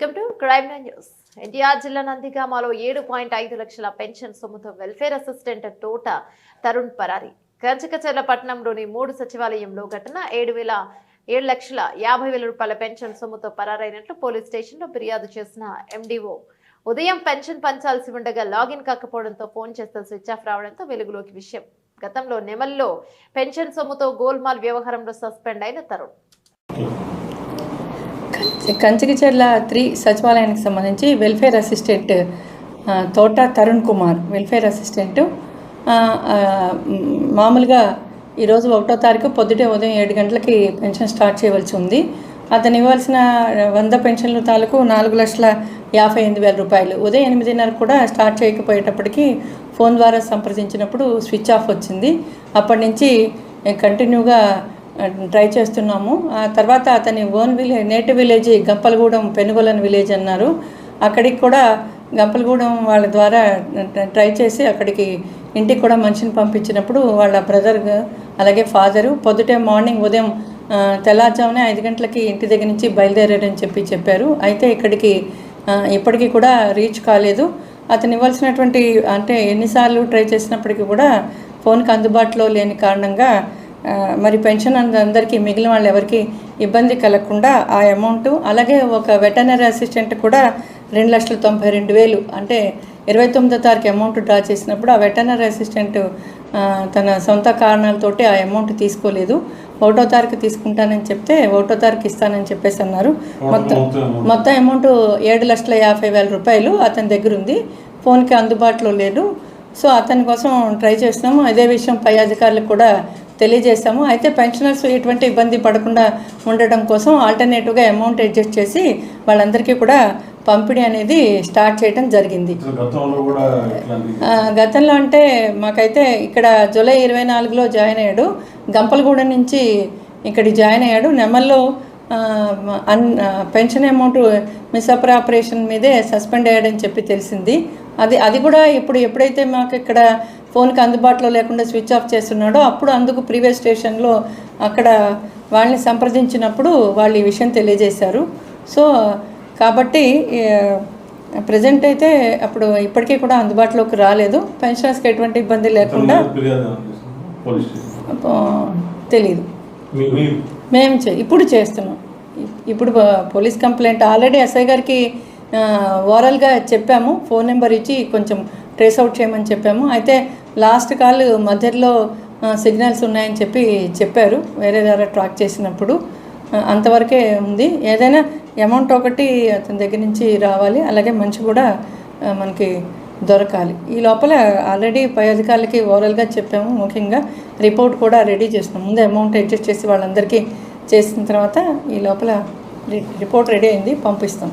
Crime news. NTR జిల్లా నందిగామలో ఏడు point ఐదు లక్షల పెన్షన్ సొమ్ముతో వెల్ఫేర్ అసిస్టెంట్ తోట తరుణ్ పరారి. కర్జకచర్ల పట్టణంలోని మూడు సచివాలయంలో ఘటన ఏడు వేల ఏడు లక్షల యాభై వేల రూపాయల పెన్షన్ సొమ్ముతో పరారైనట్లు పోలీస్ స్టేషన్లో ఫిర్యాదు చేసిన ఎండిఓ. ఉదయం పెన్షన్ పంచాల్సి ఉండగా లాగిన్ కాకపోవడంతో ఫోన్ చేస్తే స్విచ్ ఆఫ్ రావడంతో వెలుగులోకి విషయం. గతంలో నెమల్లో పెన్షన్ సొమ్ముతో గోల్మాల్ వ్యవహారంలో సస్పెండ్ అయిన తరుణ్. కంచికిచెర్ల త్రీ సచివాలయానికి సంబంధించి వెల్ఫేర్ అసిస్టెంట్ తోట తరుణ్ కుమార్ వెల్ఫేర్ అసిస్టెంట్. మామూలుగా ఈరోజు ఒకటో తారీఖు పొద్దుటే ఉదయం ఏడు గంటలకి పెన్షన్ స్టార్ట్ చేయవలసి ఉంది. అతను ఇవ్వాల్సిన వంద పెన్షన్ల తాలూకు నాలుగు లక్షల యాభై ఎనిమిది వేల రూపాయలు. ఉదయం ఎనిమిదిన్నర కూడా స్టార్ట్ చేయకపోయేటప్పటికి ఫోన్ ద్వారా సంప్రదించినప్పుడు స్విచ్ ఆఫ్ వచ్చింది. అప్పటి నుంచి కంటిన్యూగా ట్రై చేస్తున్నాము. ఆ తర్వాత అతని own village native village Gampalagudem పెనుగొలని village అన్నారు. అక్కడికి కూడా గంపలగూడెం వాళ్ళ ద్వారా ట్రై చేసి అక్కడికి ఇంటికి కూడా మనిషిని పంపించినప్పుడు వాళ్ళ బ్రదర్ అలాగే ఫాదరు పొద్దుటే మార్నింగ్ ఉదయం తెల్లారుజామునే ఐదు గంటలకి ఇంటి దగ్గర నుంచి బయలుదేరారని చెప్పి చెప్పారు. అయితే ఇక్కడికి ఇప్పటికీ కూడా రీచ్ కాలేదు. అతను ఇవ్వాల్సినటువంటి అంటే ఎన్నిసార్లు ట్రై చేసినప్పటికీ కూడా ఫోన్కి అందుబాటులో లేని కారణంగా మరి పెన్షన్ అంద- అందరికీ మిగిలిన వాళ్ళు ఎవరికి ఇబ్బంది కలగకుండా ఆ అమౌంట్ అలాగే ఒక వెటనరీ అసిస్టెంట్ కూడా రెండు లక్షల తొంభై రెండు వేలు అంటే ఇరవై తొమ్మిదో తారీఖు అమౌంట్ డ్రా చేసినప్పుడు ఆ వెటనరీ అసిస్టెంట్ తన సొంత కారణాలతోటి ఆ అమౌంట్ తీసుకోలేదు. ఒకటో తారీఖు తీసుకుంటానని చెప్తే ఒకటో తారీఖు ఇస్తానని చెప్పేసి అన్నారు. మొత్తం మొత్తం అమౌంట్ ఏడు లక్షల యాభై వేల రూపాయలు అతని దగ్గర ఉంది. ఫోన్కి అందుబాటులో లేదు. సో అతని కోసం ట్రై చేస్తున్నాము. అదే విషయం పై అధికారులకు కూడా తెలియజేస్తాము అయితే పెన్షనర్స్ ఎటువంటి ఇబ్బంది పడకుండా ఉండటం కోసం ఆల్టర్నేటివ్గా అమౌంట్ అడ్జస్ట్ చేసి వాళ్ళందరికీ కూడా పంపిణీ అనేది స్టార్ట్ చేయడం జరిగింది. గతంలో అంటే మాకైతే ఇక్కడ జూలై ఇరవై నాలుగులో జాయిన్ అయ్యాడు. గంపలగూడెం నుంచి ఇక్కడికి జాయిన్ అయ్యాడు. నెమల్లో అన్ పెన్షన్ అమౌంట్ మిస్అప్రాపరేషన్ మీదే సస్పెండ్ అయ్యాడని చెప్పి తెలిసింది. అది అది కూడా ఇప్పుడు ఎప్పుడైతే మాకు ఇక్కడ ఫోన్కి అందుబాటులో లేకుండా స్విచ్ ఆఫ్ చేస్తున్నాడో అప్పుడు అందుకు ప్రీవియస్ స్టేషన్లో అక్కడ వాళ్ళని సంప్రదించినప్పుడు వాళ్ళు ఈ విషయం తెలియజేశారు. సో కాబట్టి ప్రజెంట్ అయితే అప్పుడు ఇప్పటికీ కూడా అందుబాటులోకి రాలేదు. పెన్షనర్స్కి ఎటువంటి ఇబ్బంది లేకుండా మీ మేము చే ఇప్పుడు చేస్తున్నాం. ఇప్- ఇప్పుడు పోలీస్ కంప్లైంట్ ఆల్రెడీ ఎస్ఐ గారికి ఓరల్గా చెప్పాము. ఫోన్ నెంబర్ ఇచ్చి కొంచెం ట్రేస్ అవుట్ చేయమని చెప్పాము. అయితే లాస్ట్ కాల్ మధ్యలో సిగ్నల్స్ ఉన్నాయని చెప్పి చెప్పారు. వేరే ద్వారా ట్రాక్ చేసినప్పుడు అంతవరకే ఉంది. ఏదైనా అమౌంట్ ఒకటి అతని దగ్గర నుంచి రావాలి. అలాగే మంచి కూడా మనకి దొరకాలి. ఈ లోపల ఆల్రెడీ పై అధికారులకి ఓవరాల్గా చెప్పాము. ముఖ్యంగా రిపోర్ట్ కూడా రెడీ చేస్తున్నాం. ముందు అమౌంట్ అడ్జస్ట్ చేసి వాళ్ళందరికీ చేసిన తర్వాత ఈ లోపల రి- రిపోర్ట్ రెడీ అయింది. పంపిస్తాం.